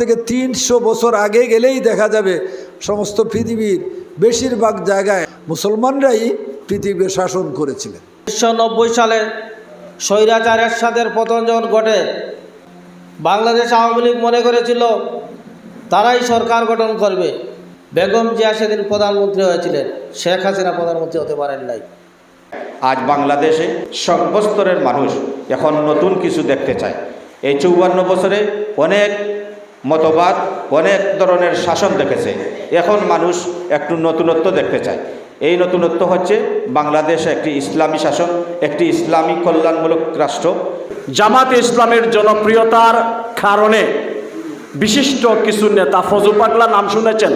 থেকে তিনশো বছর আগে গেলেই দেখা যাবে সমস্ত পৃথিবীর বেশিরভাগ জায়গায় মুসলমানরাই পৃথিবীর শাসন করেছিলেন। উনিশশো নব্বই সালে স্বৈরাচার এরশাদের পতন যখন ঘটে বাংলাদেশ আওয়ামী লীগ মনে করেছিল তারাই সরকার গঠন করবে। বেগম জিয়া সেদিন প্রধানমন্ত্রী হয়েছিলেন শেখ হাসিনা প্রধানমন্ত্রী হতে পারেন নাই। আজ বাংলাদেশে সর্বস্তরের মানুষ এখন নতুন কিছু দেখতে চায়। এই চৌবান্ন বছরে অনেক মতবাদ অনেক ধরনের শাসন দেখেছে। এখন মানুষ একটু নতুনত্ব দেখতে চায়। এই নতুনত্ব হচ্ছে বাংলাদেশ একটি ইসলামী শাসন, একটি ইসলামী কল্যাণমূলক রাষ্ট্র। জামাত ইসলামের জনপ্রিয়তার কারণে বিশিষ্ট কিছু নেতা ফজু পাগলা নাম শুনেছেন?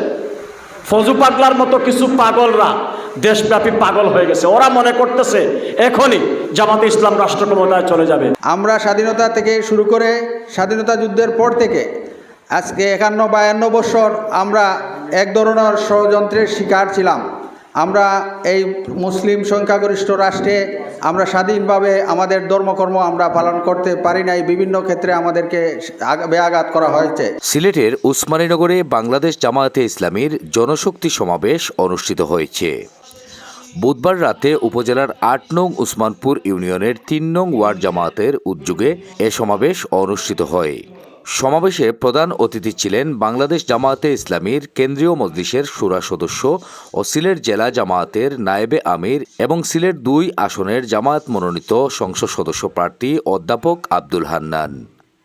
ফজু পাগলার মতো কিছু পাগলরা দেশব্যাপী পাগল হয়ে গেছে। ওরা মনে করতেছে এখনই জামাত ইসলাম রাষ্ট্র ক্ষমতায় চলে যাবে। আমরা স্বাধীনতা থেকে শুরু করে স্বাধীনতা যুদ্ধের পর থেকে আজকে একান্ন বায়ান্ন বছর আমরা এক ধরনের ষড়যন্ত্রের শিকার ছিলাম। আমরা এই মুসলিম সংখ্যাগরিষ্ঠ রাষ্ট্রে আমরা স্বাধীনভাবে আমাদের ধর্মকর্ম আমরা পালন করতে পারি নাই, বিভিন্ন ক্ষেত্রে আমাদেরকে ব্যাঘাত করা হয়েছে। সিলেটের উসমানীনগরে বাংলাদেশ জামায়াতে ইসলামীর জনশক্তি সমাবেশ অনুষ্ঠিত হয়েছে। বুধবার রাতে উপজেলার আট নং উসমানপুর ইউনিয়নের তিন নং ওয়ার্ড জামায়াতের উদ্যোগে এ সমাবেশ অনুষ্ঠিত হয়। সমাবেশে প্রধান অতিথি ছিলেন বাংলাদেশ জামায়াতে ইসলামীর কেন্দ্রীয় মজলিসের সুরা সদস্য ও সিলেট জেলা জামায়াতের নায়েবে আমির এবং সিলেট দুই আসনের জামায়াত মনোনীত সংসদ সদস্য প্রার্থী অধ্যাপক আব্দুল হান্নান।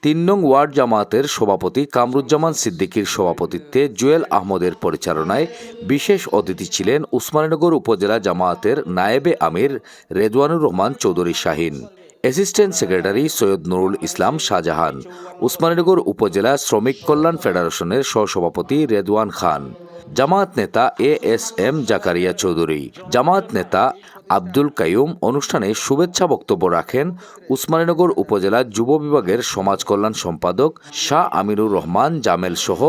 তিন নং ওয়ার্ড জামায়াতের সভাপতি কামরুজ্জামান সিদ্দিকীর সভাপতিত্বে জুয়েল আহমদের পরিচালনায় বিশেষ অতিথি ছিলেন উসমানীনগর উপজেলা জামায়াতের নায়েবে আমির রেদওয়ানুর রহমান চৌধুরী শাহিন। অ্যাসিস্ট্যান্ট সেক্রেটারি সৈয়দ নুরুল ইসলাম শাহজাহান, উসমানীনগর উপজেলা শ্রমিক কল্যাণ ফেডারেশনের সহসভাপতি রেদওয়ান খান জামাত নেতা A S M Zakaria Chowdhury Jamaat নেতা আব্দুল কাইয়ুম অনুষ্ঠানে শুভেচ্ছা বক্তব্য রাখেন উসমানীনগর উপজেলা যুব বিভাগের সমাজ কল্যাণ সম্পাদক শাহ আমিরুর রহমান, জামেল সহ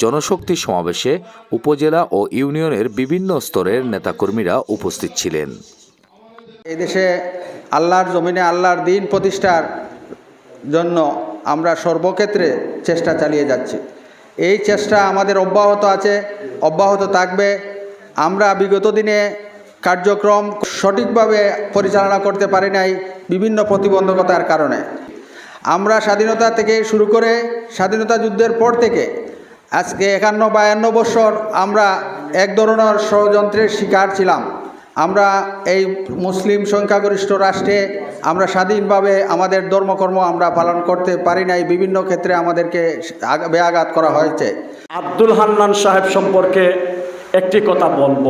জনশক্তি সমাবেশে উপজেলা ও ইউনিয়নের বিভিন্ন স্তরের নেতাকর্মীরা উপস্থিত ছিলেন। এই দেশে আল্লাহর জমিনে আল্লাহর দিন প্রতিষ্ঠার জন্য আমরা সর্বক্ষেত্রে চেষ্টা চালিয়ে যাচ্ছি। এই চেষ্টা আমাদের অব্যাহত আছে, অব্যাহত থাকবে। আমরা বিগত দিনে কার্যক্রম সঠিকভাবে পরিচালনা করতে পারি নাই বিভিন্ন প্রতিবন্ধকতার কারণে। আমরা স্বাধীনতা থেকে শুরু করে স্বাধীনতা যুদ্ধের পর থেকে আজকে একান্ন বায়ান্ন বছর আমরা এক ধরনের ষড়যন্ত্রের শিকার ছিলাম। আমরা এই মুসলিম সংখ্যাগরিষ্ঠ রাষ্ট্রে আমরা স্বাধীনভাবে আমাদের ধর্মকর্ম আমরা পালন করতে পারি নাই, বিভিন্ন ক্ষেত্রে আমাদেরকে ব্যাঘাত করা হয়েছে। আব্দুল হান্নান সাহেব সম্পর্কে একটি কথা বলব।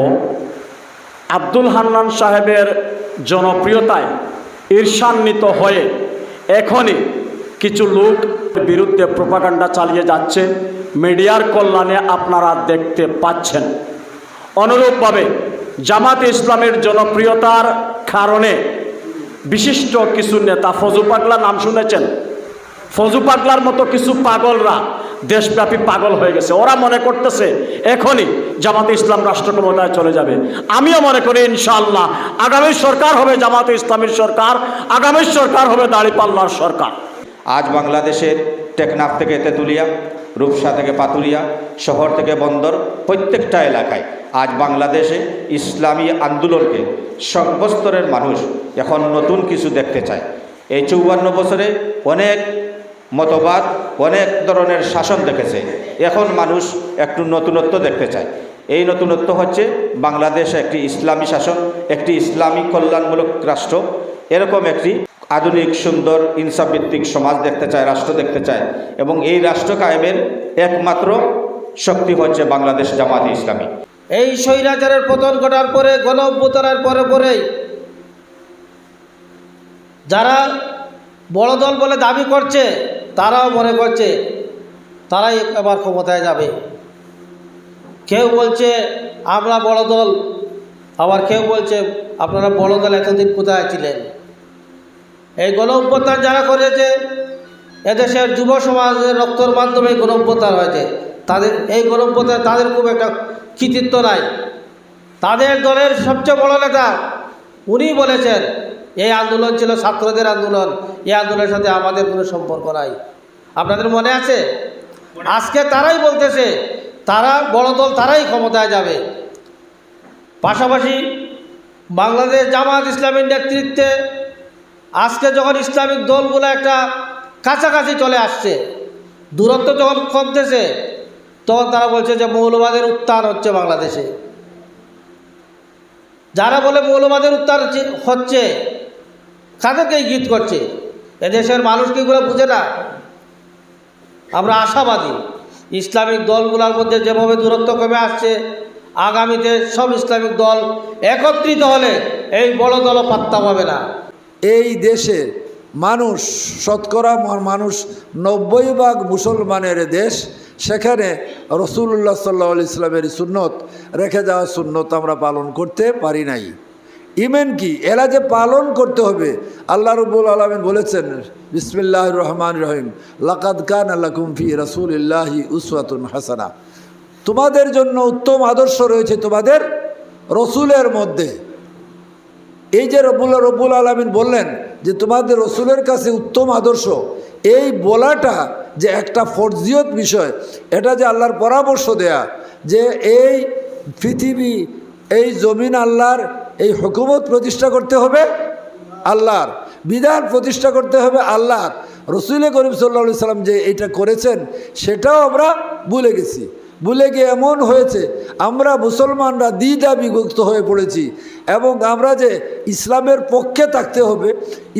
আব্দুল হান্নান সাহেবের জনপ্রিয়তায় ঈর্ষান্বিত হয়ে এখনই কিছু লোক বিরুদ্ধে প্রপাগান্ডা চালিয়ে যাচ্ছে। মিডিয়ার কল্যাণে আপনারা দেখতে পাচ্ছেন। অনুরূপভাবে জামাত ইসলামের জনপ্রিয়তার কারণে বিশিষ্ট কিছু নেতা ফজু পাগলা নাম শুনেছেন? ফজু পাগলার মতো কিছু পাগলরা দেশব্যাপী পাগল হয়ে গেছে। ওরা মনে করতেছে, এখনই জামাতে ইসলাম রাষ্ট্র ক্ষমতায় চলে যাবে। আমিও মনে করি ইনশাআল্লাহ, আগামী সরকার হবে জামাতে ইসলামের সরকার, আগামী সরকার হবে দাড়িপাল্লার সরকার। আজ বাংলাদেশের টেকনাফ থেকে তেঁতুলিয়া রূপসা থেকে পাতুরিয়া শহর থেকে বন্দর প্রত্যেকটা এলাকায়। আজ বাংলাদেশে ইসলামী আন্দোলনকে সর্বস্তরের মানুষ এখন নতুন কিছু দেখতে চায়। এই চৌবান্ন বছরে অনেক মতবাদ, অনেক ধরনের শাসন দেখেছে। এখন মানুষ একটু নতুনত্ব দেখতে চায়। এই নতুনত্ব হচ্ছে বাংলাদেশ একটি ইসলামী শাসন, একটি ইসলামী কল্যাণমূলক রাষ্ট্র। এরকম একটি আধুনিক, সুন্দর, ইনসাফভিত্তিক সমাজ দেখতে চায়, রাষ্ট্র দেখতে চায় এবং এই রাষ্ট্র কায়েমের একমাত্র শক্তি হচ্ছে বাংলাদেশ জামাতে ইসলামী। এই স্বৈরাচারের পতন ঘটার পরে, গণ অভ্যুত্থানের পরে পরেই যারা বড় দল বলে দাবি করছে, তারাও মনে করছে তারাই এবার ক্ষমতায় যাবে। কেউ বলছে, আমরা বড় দল। আবার কেউ বলছে, আপনারা বড় দল এতদিন কোথায় ছিলেন? এই গণ অভ্যুত্থান যারা করেছে, এদেশের যুব সমাজের রক্তর মাধ্যমে গণ অভ্যুত্থান হয়েছে। তাদের, এই গণ অভ্যুত্থান তাদের খুব একটা কৃতিত্ব নাই। তাদের দলের সবচেয়ে বড় নেতা, উনি বলেছেন, এই আন্দোলন ছিল ছাত্রদের আন্দোলন, এই আন্দোলনের সাথে আমাদের কোনো সম্পর্ক নাই। আপনাদের মনে আছে? আজকে তারাই বলতেছে, তারা, বড় দল তারাই ক্ষমতায় যাবে। পাশাপাশি বাংলাদেশ জামাত ইসলামের নেতৃত্বে আজকে যখন ইসলামিক দলগুলো একটা কাছাকাছি চলে আসছে, দূরত্ব যখন কমতেছে, তখন তারা বলছে যে মৌলবাদের উত্থান হচ্ছে বাংলাদেশে। যারা বলে মৌলবাদের উত্থান হচ্ছে- কাদেরকে গীত করছে। এদেশের মানুষ কি এগুলো বুঝে না? আমরা আশাবাদী, ইসলামিক দলগুলোর মধ্যে যেভাবে দূরত্ব কমে আসছে, আগামীতে সব ইসলামিক দল একত্রিত হলে এই বড় দলও পাত্তা পাবে না। এই দেশে মানুষ, শতকরা মানুষ নব্বই ভাগ মুসলমানের দেশ, সেখানে রসুল্লাহ সাল্লাহ ইসলামের সুন্নত রেখে যাওয়া সুন্নত আমরা পালন করতে পারি নাই। ইমেন কি? এরা যে পালন করতে হবে, আল্লাহ রবুল আলমিন বলেছেন বিসমিল্লাহ রহমান রহিম, লাকাদ কান আল্লাহ কুমফি রসুলিল্লাহি উসওয়াতুন হাসানা। তোমাদের জন্য উত্তম আদর্শ রয়েছে তোমাদের রসুলের মধ্যে। এই যে রব্বুল রব্বুল আলমিন বললেন যে তোমাদের রসুলের কাছে উত্তম আদর্শ, এই বলাটা যে একটা ফরজিয়ত বিষয়, এটা যে আল্লাহর পরামর্শ দেয়া, যে এই পৃথিবী, এই জমিন আল্লাহর, এই হুকুমত প্রতিষ্ঠা করতে হবে আল্লাহর, বিধান প্রতিষ্ঠা করতে হবে আল্লাহর। রসুল করিম সাল্লা সাল্লাম যে এটা করেছেন, সেটাও আমরা ভুলে গেছি। ভুলে গিয়ে এমন হয়েছে, আমরা মুসলমানরা দ্বিধা বিভক্ত হয়ে পড়েছি এবং আমরা যে ইসলামের পক্ষে থাকতে হবে,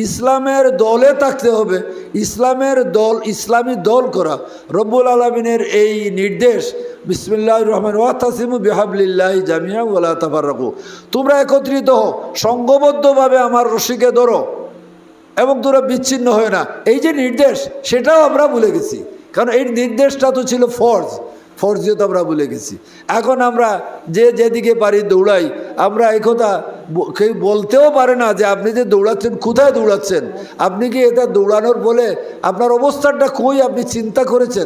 ইসলামের দলে থাকতে হবে, ইসলামের দল, ইসলামী দল করা। রব্বুল আলমিনের এই নির্দেশ বিসমিল্লাহ রহমান ওয়াতাসিমু বিহাবলিল্লাহ জামিয়া ওলা তাফার রাখু তোমরা একত্রিত হও সঙ্গবদ্ধভাবে আমার রশিকে ধরো এবং তোরা বিচ্ছিন্ন হয় না। এই যে নির্দেশ, সেটাও আমরা ভুলে গেছি। কারণ এই নির্দেশটা তো ছিল ফর্জ। ফর্জিয়ত আমরা ভুলে গেছি। এখন আমরা যে যেদিকে পারি দৌড়াই। আমরা একথা কথা কেউ বলতেও পারে না যে আপনি যে দৌড়াচ্ছেন, কোথায় দৌড়াচ্ছেন? আপনি কি এটা দৌড়ানোর বলে আপনার অবস্থানটা কই আপনি চিন্তা করেছেন?